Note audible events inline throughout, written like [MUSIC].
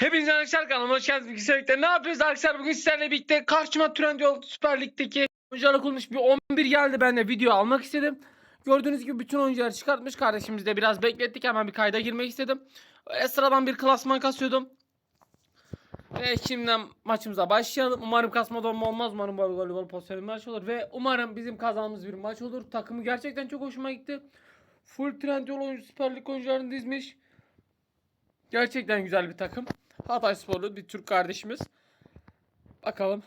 Hepinize arkadaşlar kanalıma hoş geldiniz. Bilgisayar birlikte ne yapıyoruz arkadaşlar? Bugün sizlerle birlikte karşıma Trendyol Süper Lig'deki oyuncularla kurulmuş bir 11 geldi. Ben de video almak istedim. Gördüğünüz gibi bütün oyuncuları çıkartmış. Kardeşimiz de biraz beklettik. Hemen bir kayda girmek istedim. Öyle sıradan bir klasman kasıyordum. Ve şimdiden maçımıza başlayalım. Umarım kasma donma olmaz. Umarım gol gol pozisyonel bir maç olur. Ve umarım bizim kazandığımız bir maç olur. Takımı gerçekten çok hoşuma gitti. Full Trendyol oyuncu Süper Lig oyuncularını dizmiş. Gerçekten güzel bir takım. Hatay Sporlu bir Türk kardeşimiz. Bakalım.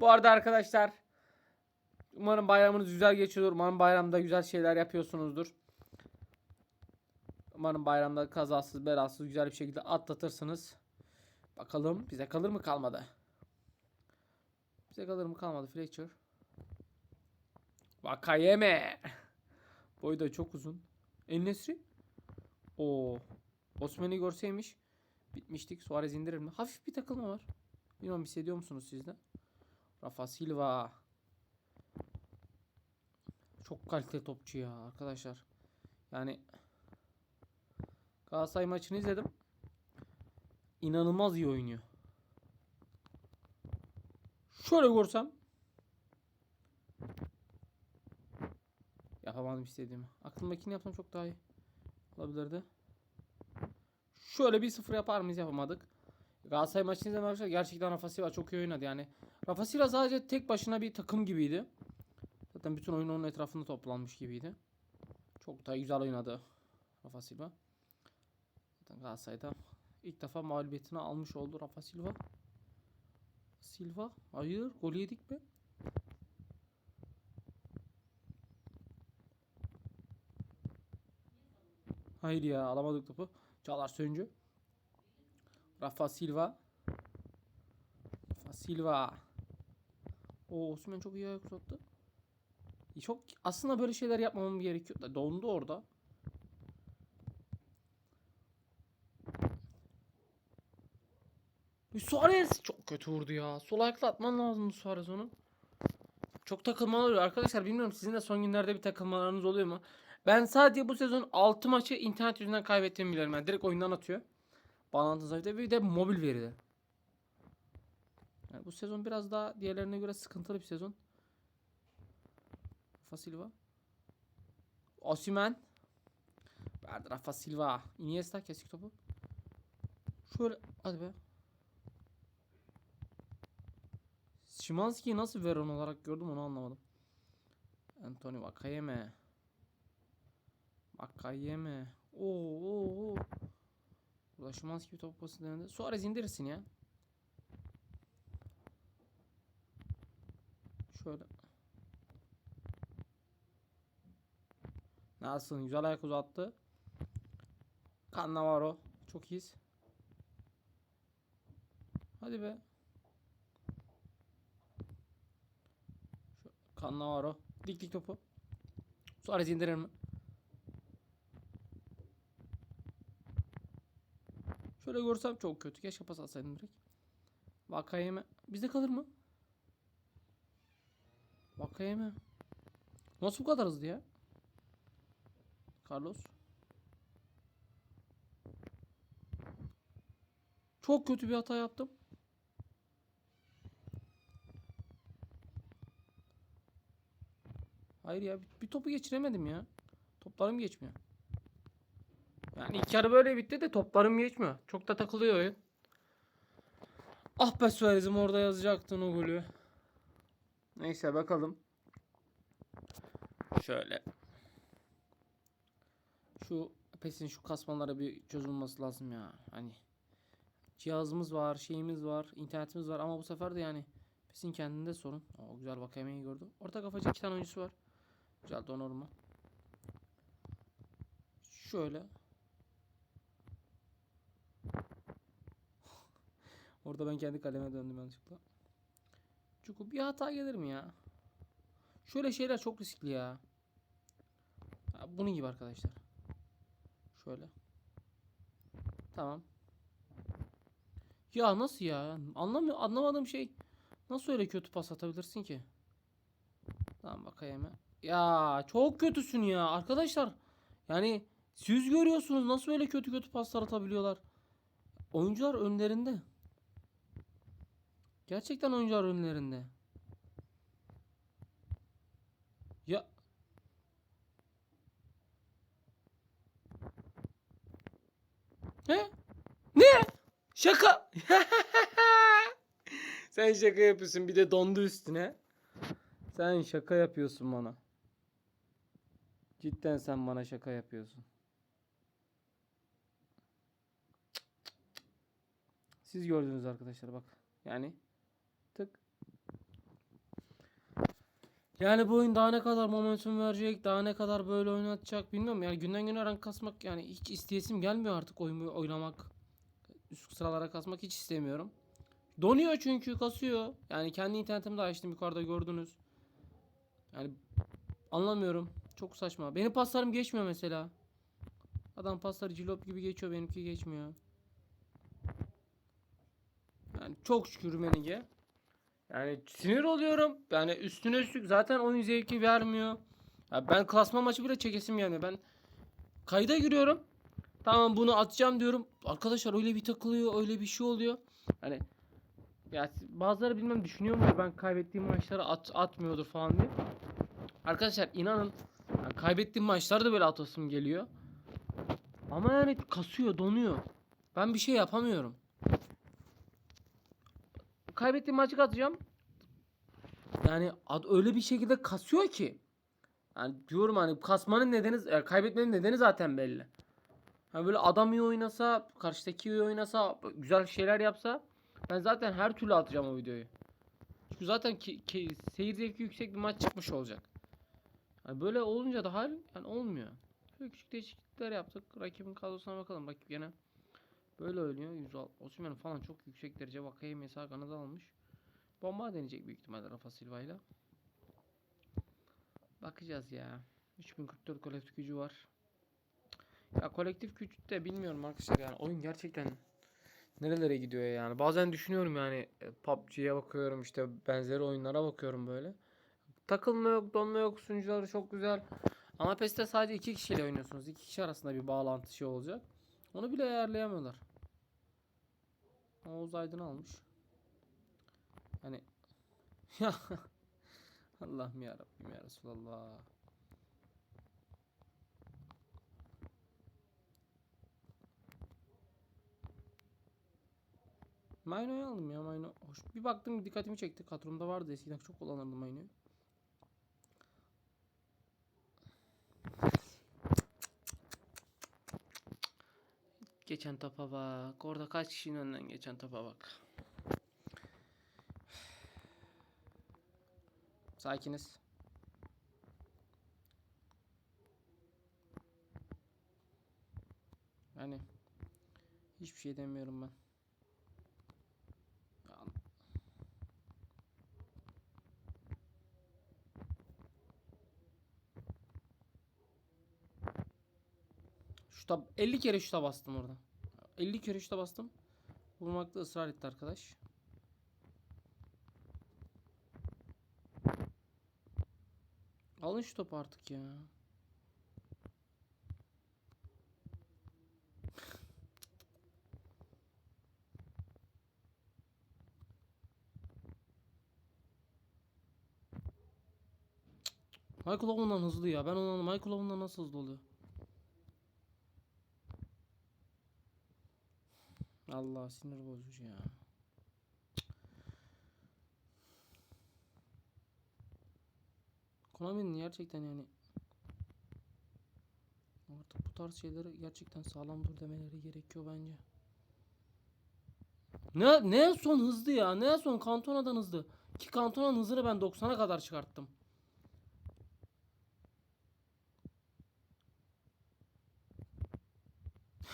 Bu arada arkadaşlar umarım bayramınız güzel geçiyordur. Umarım bayramda güzel şeyler yapıyorsunuzdur. Umarım bayramda kazasız belasız güzel bir şekilde atlatırsınız. Bakalım bize kalır mı kalmadı. Bize kalır mı kalmadı Fletcher. Vakayeme. Boyu da çok uzun. El Nesri. O Osman'ı görseymiş bitmiştik. Suarez indirir mi? Hafif bir takılma var. Bilmem hissediyor musunuz siz de? Rafa Silva. Çok kaliteli topçu ya arkadaşlar. Yani Galatasaray maçını izledim. İnanılmaz iyi oynuyor. Şöyle görsem Yapamadım istediğimi. Aklımdakini yapsam çok daha iyi olabilirdi. Şöyle bir sıfır yapar mıyız yapamadık. Galatasaray maçını arkadaşlar. Gerçekten Rafa Silva çok iyi oynadı yani. Rafa Silva sadece tek başına bir takım gibiydi. Zaten bütün oyun onun etrafında toplanmış gibiydi. Çok da güzel oynadı Rafa Silva. Zaten Galatasaray'da ilk defa mağlubiyetini almış oldu Rafa Silva. Silva hayır gol yedik mi? Hayır ya alamadık topu. Çağlar Söncü. Rafa Silva. Rafa Silva. O Osman çok iyi ayak uzattı. Çok aslında böyle şeyler yapmamam gerekiyor. Dondu orada. Suarez çok kötü vurdu ya. Sol ayakla atman lazım Suarez onu. Çok takılmalar oluyor. Arkadaşlar bilmiyorum sizin de son günlerde bir takılmalarınız oluyor mu? Ben sadece bu sezon 6 maçı internet yüzünden kaybettiğimi biliyorum. Yani direkt oyundan atıyor. Bağlantı zayıfta bir de mobil veride. Yani bu sezon biraz daha diğerlerine göre sıkıntılı bir sezon. Rafa Silva. Osimhen. Verdi Rafa Silva. Iniesta kesik topu. Şöyle hadi be. Şimanski'yi nasıl Veron olarak gördüm onu anlamadım. Anthony Vakayeme. Vakayeme. Oo, oo, oo. Burada Şimanski bir top pası denedi. Suarez indirirsin ya. Şöyle. Nasılsın? Güzel ayak uzattı. Cannavaro. Çok iyiyiz. Hadi be. Şu Cannavaro. Dik dik topu. Suarez indirir mi? Şöyle görsem çok kötü. Keşke pas atsaydım direkt. Vakayeme. Bizde kalır mı? Vakayeme. Nasıl bu kadar hızlı ya? Carlos. Çok kötü bir hata yaptım. Hayır ya bir, bir topu geçiremedim ya. Toplarım geçmiyor. Yani ilk yarı böyle bitti de toplarım geçmiyor. Çok da takılıyor oyun. Ah be Suarez'im orada yazacaktın o golü. Neyse bakalım. Şöyle. Şu PES'in şu kasmalara bir çözülmesi lazım ya. Hani cihazımız var, şeyimiz var, internetimiz var ama bu sefer de yani PES'in kendinde sorun. O güzel bak emeği gördü. Orta kafacı iki tane oyuncusu var. Güzel Donnarumma. Şöyle. Orada ben kendi kaleme döndüm yanlışlıkla. Çünkü bir hata gelir mi ya? Şöyle şeyler çok riskli ya. Bunun gibi arkadaşlar. Şöyle. Tamam. Ya nasıl ya? Anlamıyor, anlamadığım şey. Nasıl öyle kötü pas atabilirsin ki? Tamam bakayım. Ya çok kötüsün ya arkadaşlar. Yani Siz görüyorsunuz nasıl öyle kötü kötü paslar atabiliyorlar. Oyuncular önlerinde. Gerçekten oyuncular önlerinde. Ya He? Ne? Şaka. [LAUGHS] Sen şaka yapıyorsun bir de dondu üstüne. Sen şaka yapıyorsun bana. Cidden sen bana şaka yapıyorsun. Siz gördünüz arkadaşlar bak. Yani Yani bu oyun daha ne kadar momentum verecek, daha ne kadar böyle oynatacak bilmiyorum. Yani günden güne rank kasmak yani hiç isteyesim gelmiyor artık oyun oynamak. Üst sıralara kasmak hiç istemiyorum. Donuyor çünkü kasıyor. Yani kendi internetimi de açtım yukarıda gördünüz. Yani anlamıyorum. Çok saçma. Benim paslarım geçmiyor mesela. Adam pasları cilop gibi geçiyor benimki geçmiyor. Yani çok şükür menige. Yani sinir oluyorum. Yani üstüne üstlük zaten oyun zevki vermiyor. Ya ben klasma maçı bile çekesim gelmiyor. Ben kayda giriyorum. Tamam bunu atacağım diyorum. Arkadaşlar öyle bir takılıyor, öyle bir şey oluyor. Hani ya bazıları bilmem düşünüyor mu ben kaybettiğim maçları at, atmıyordur falan diye. Arkadaşlar inanın yani kaybettiğim maçlarda da böyle atasım geliyor. Ama yani kasıyor, donuyor. Ben bir şey yapamıyorum. Kaybettiğim maçı atacağım. Yani ad- öyle bir şekilde kasıyor ki. Yani diyorum hani kasmanın nedeni, e, kaybetmenin nedeni zaten belli. Hani böyle adam iyi oynasa, karşıdaki iyi oynasa, güzel şeyler yapsa ben zaten her türlü atacağım o videoyu. Çünkü zaten ki, ki- seyir zevki yüksek bir maç çıkmış olacak. Yani böyle olunca da hal yani olmuyor. Şöyle küçük değişiklikler yaptık. Rakibin kadrosuna bakalım. Rakip gene böyle oynuyor. 100 Osimhen falan çok yüksek derece Vakayı mesela kanadı almış. Bomba deneyecek büyük ihtimalle Rafa Silva ile. Bakacağız ya. 3044 kolektif gücü var. Ya kolektif güç de bilmiyorum arkadaşlar yani oyun gerçekten nerelere gidiyor yani. Bazen düşünüyorum yani e, PUBG'ye bakıyorum işte benzeri oyunlara bakıyorum böyle. Takılma yok, donma yok, sunucuları çok güzel. Ama PES'te sadece iki kişiyle oynuyorsunuz. İki kişi arasında bir bağlantı şey olacak. Onu bile ayarlayamıyorlar. Oğuz Aydın almış. Hani [LAUGHS] ya Allah'ım ya Rabbim ya Resulallah. Mayno'yu aldım ya Mayno. Hoş. Bir baktım dikkatimi çekti. Kadromda vardı eskiden çok kullanırdım Mayno'yu. Geçen topa bak. Orada kaç kişinin önünden geçen topa bak. Sakiniz. Yani hiçbir şey demiyorum ben. Ya, Şuta 50 kere şuta bastım orada. 50 kere şuta bastım. Vurmakta ısrar etti arkadaş. Alın şu topu artık ya. Michael Owen'dan hızlı ya. Ben onu Michael Owen'dan nasıl hızlı oluyor? Allah sinir bozucu ya. Konami'nin gerçekten yani artık bu tarz şeyleri gerçekten sağlam dur demeleri gerekiyor bence. Ne ne son hızlı ya? Ne son Cantona'dan hızlı? Ki Cantona'nın hızını ben 90'a kadar çıkarttım.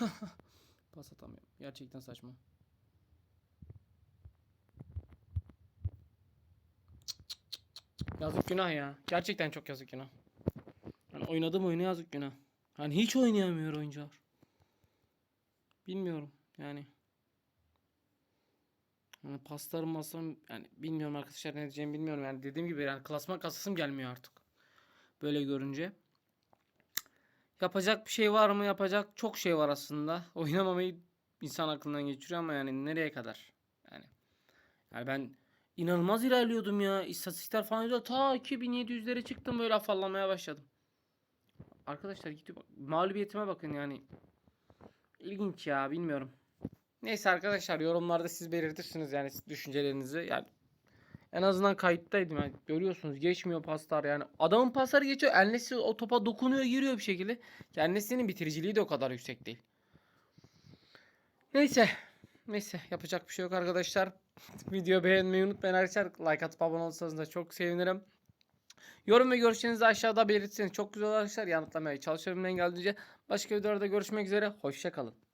[LAUGHS] Pas atamıyorum. Gerçekten saçma. Yazık günah ya. Gerçekten çok yazık günah. Hani oynadığım oyunu yazık günah. Hani hiç oynayamıyor oyuncular. Bilmiyorum yani. Hani paslarım maslarım yani bilmiyorum arkadaşlar ne diyeceğimi bilmiyorum. Yani dediğim gibi yani klasman kasasım gelmiyor artık. Böyle görünce. Yapacak bir şey var mı? Yapacak çok şey var aslında. [LAUGHS] Oynamamayı insan aklından geçiriyor ama yani nereye kadar? Yani, yani ben inanılmaz ilerliyordum ya. İstatistikler falan güzel. Ta 2700'lere çıktım böyle afallamaya başladım. Arkadaşlar gidip mağlubiyetime bakın yani. İlginç ya bilmiyorum. Neyse arkadaşlar yorumlarda siz belirtirsiniz yani düşüncelerinizi. Yani en azından kayıttaydım yani. Görüyorsunuz geçmiyor paslar yani. Adamın pasları geçiyor. Ennesi o topa dokunuyor giriyor bir şekilde. Ennesi'nin bitiriciliği de o kadar yüksek değil. Neyse. Neyse yapacak bir şey yok arkadaşlar. [LAUGHS] Video beğenmeyi unutmayın arkadaşlar. Like atıp abone olursanız da çok sevinirim. Yorum ve görüşlerinizi aşağıda belirtseniz çok güzel arkadaşlar. Yanıtlamaya çalışıyorum ben geldiğince. Başka videolarda görüşmek üzere. Hoşçakalın.